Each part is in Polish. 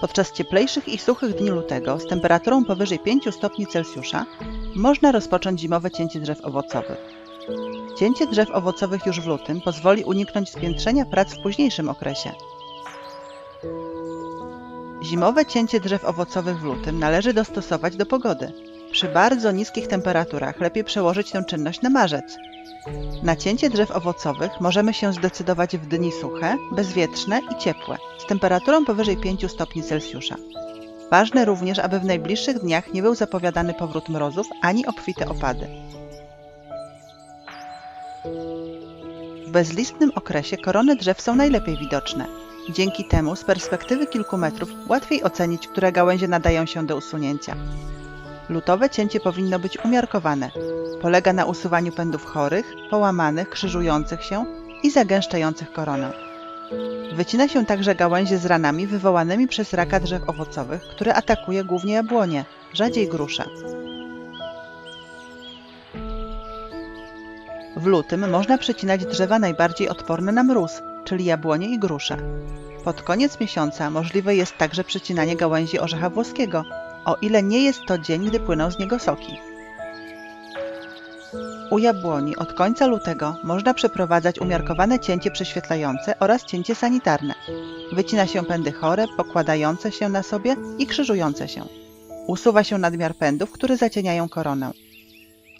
Podczas cieplejszych i suchych dni lutego z temperaturą powyżej 5 stopni Celsjusza można rozpocząć zimowe cięcie drzew owocowych. Cięcie drzew owocowych już w lutym pozwoli uniknąć spiętrzenia prac w późniejszym okresie. Zimowe cięcie drzew owocowych w lutym należy dostosować do pogody. Przy bardzo niskich temperaturach lepiej przełożyć tę czynność na marzec. Na cięcie drzew owocowych możemy się zdecydować w dni suche, bezwietrzne i ciepłe, z temperaturą powyżej 5 stopni Celsjusza. Ważne również, aby w najbliższych dniach nie był zapowiadany powrót mrozów ani obfite opady. W bezlistnym okresie korony drzew są najlepiej widoczne. Dzięki temu z perspektywy kilku metrów łatwiej ocenić, które gałęzie nadają się do usunięcia. Lutowe cięcie powinno być umiarkowane. Polega na usuwaniu pędów chorych, połamanych, krzyżujących się i zagęszczających koronę. Wycina się także gałęzie z ranami wywołanymi przez raka drzew owocowych, który atakuje głównie jabłonie, rzadziej grusze. W lutym można przycinać drzewa najbardziej odporne na mróz, czyli jabłonie i grusze. Pod koniec miesiąca możliwe jest także przycinanie gałęzi orzecha włoskiego, o ile nie jest to dzień, gdy płyną z niego soki. U jabłoni od końca lutego można przeprowadzać umiarkowane cięcie prześwietlające oraz cięcie sanitarne. Wycina się pędy chore, pokładające się na sobie i krzyżujące się. Usuwa się nadmiar pędów, które zacieniają koronę.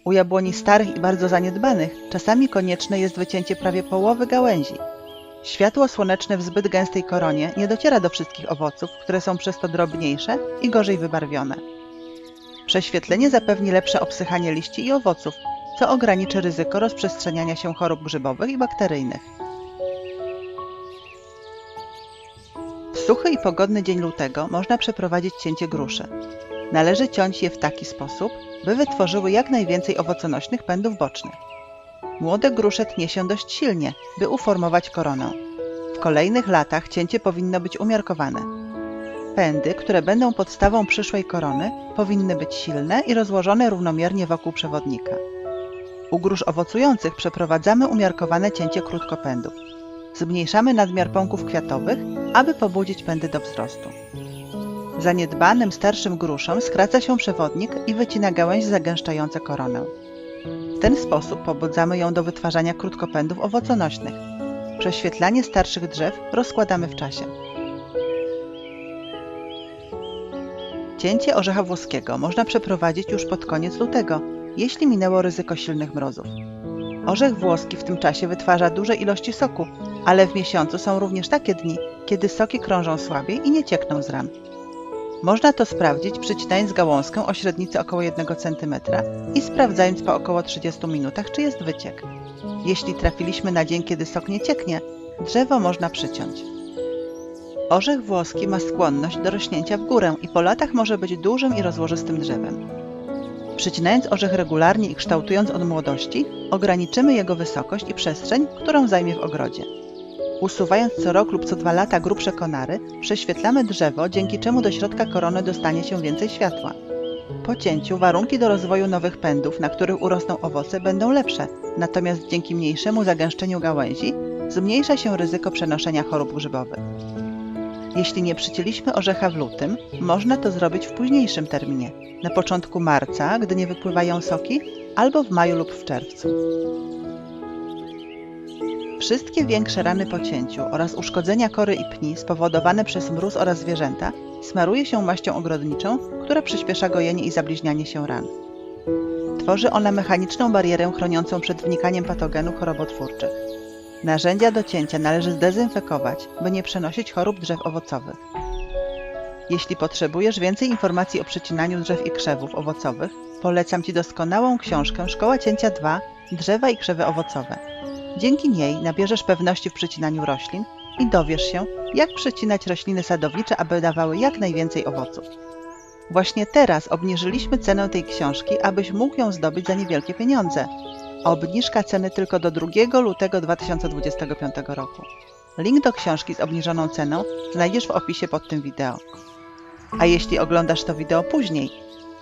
U jabłoni starych i bardzo zaniedbanych czasami konieczne jest wycięcie prawie połowy gałęzi. Światło słoneczne w zbyt gęstej koronie nie dociera do wszystkich owoców, które są przez to drobniejsze i gorzej wybarwione. Prześwietlenie zapewni lepsze obsychanie liści i owoców, co ograniczy ryzyko rozprzestrzeniania się chorób grzybowych i bakteryjnych. W suchy i pogodny dzień lutego można przeprowadzić cięcie gruszy. Należy ciąć je w taki sposób, by wytworzyły jak najwięcej owoconośnych pędów bocznych. Młode grusze tnie się dość silnie, by uformować koronę. W kolejnych latach cięcie powinno być umiarkowane. Pędy, które będą podstawą przyszłej korony, powinny być silne i rozłożone równomiernie wokół przewodnika. U grusz owocujących przeprowadzamy umiarkowane cięcie krótkopędów. Zmniejszamy nadmiar pąków kwiatowych, aby pobudzić pędy do wzrostu. Zaniedbanym starszym gruszom skraca się przewodnik i wycina gałęzie zagęszczające koronę. Ten sposób pobudzamy ją do wytwarzania krótkopędów owoconośnych. Prześwietlanie starszych drzew rozkładamy w czasie. Cięcie orzecha włoskiego można przeprowadzić już pod koniec lutego, jeśli minęło ryzyko silnych mrozów. Orzech włoski w tym czasie wytwarza duże ilości soku, ale w miesiącu są również takie dni, kiedy soki krążą słabiej i nie ciekną z ran. Można to sprawdzić przycinając gałązkę o średnicy około 1 cm i sprawdzając po około 30 minutach, czy jest wyciek. Jeśli trafiliśmy na dzień, kiedy sok nie cieknie, drzewo można przyciąć. Orzech włoski ma skłonność do rośnięcia w górę i po latach może być dużym i rozłożystym drzewem. Przycinając orzech regularnie i kształtując od młodości, ograniczymy jego wysokość i przestrzeń, którą zajmie w ogrodzie. Usuwając co rok lub co dwa lata grubsze konary, prześwietlamy drzewo, dzięki czemu do środka korony dostanie się więcej światła. Po cięciu warunki do rozwoju nowych pędów, na których urosną owoce, będą lepsze, natomiast dzięki mniejszemu zagęszczeniu gałęzi zmniejsza się ryzyko przenoszenia chorób grzybowych. Jeśli nie przycięliśmy orzecha w lutym, można to zrobić w późniejszym terminie, na początku marca, gdy nie wypływają soki, albo w maju lub w czerwcu. Wszystkie większe rany po cięciu oraz uszkodzenia kory i pni spowodowane przez mróz oraz zwierzęta smaruje się maścią ogrodniczą, która przyspiesza gojenie i zabliźnianie się ran. Tworzy ona mechaniczną barierę chroniącą przed wnikaniem patogenu chorobotwórczych. Narzędzia do cięcia należy zdezynfekować, by nie przenosić chorób drzew owocowych. Jeśli potrzebujesz więcej informacji o przecinaniu drzew i krzewów owocowych, polecam Ci doskonałą książkę Szkoła Cięcia 2 Drzewa i krzewy owocowe. Dzięki niej nabierzesz pewności w przecinaniu roślin i dowiesz się, jak przecinać rośliny sadownicze, aby dawały jak najwięcej owoców. Właśnie teraz obniżyliśmy cenę tej książki, abyś mógł ją zdobyć za niewielkie pieniądze. Obniżka ceny tylko do 2 lutego 2025 roku. Link do książki z obniżoną ceną znajdziesz w opisie pod tym wideo. A jeśli oglądasz to wideo później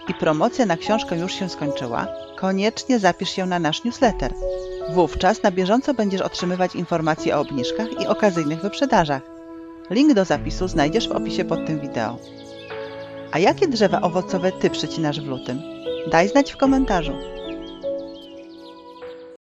i promocja na książkę już się skończyła, koniecznie zapisz się na nasz newsletter. Wówczas na bieżąco będziesz otrzymywać informacje o obniżkach i okazyjnych wyprzedażach. Link do zapisu znajdziesz w opisie pod tym wideo. A jakie drzewa owocowe Ty przycinasz w lutym? Daj znać w komentarzu.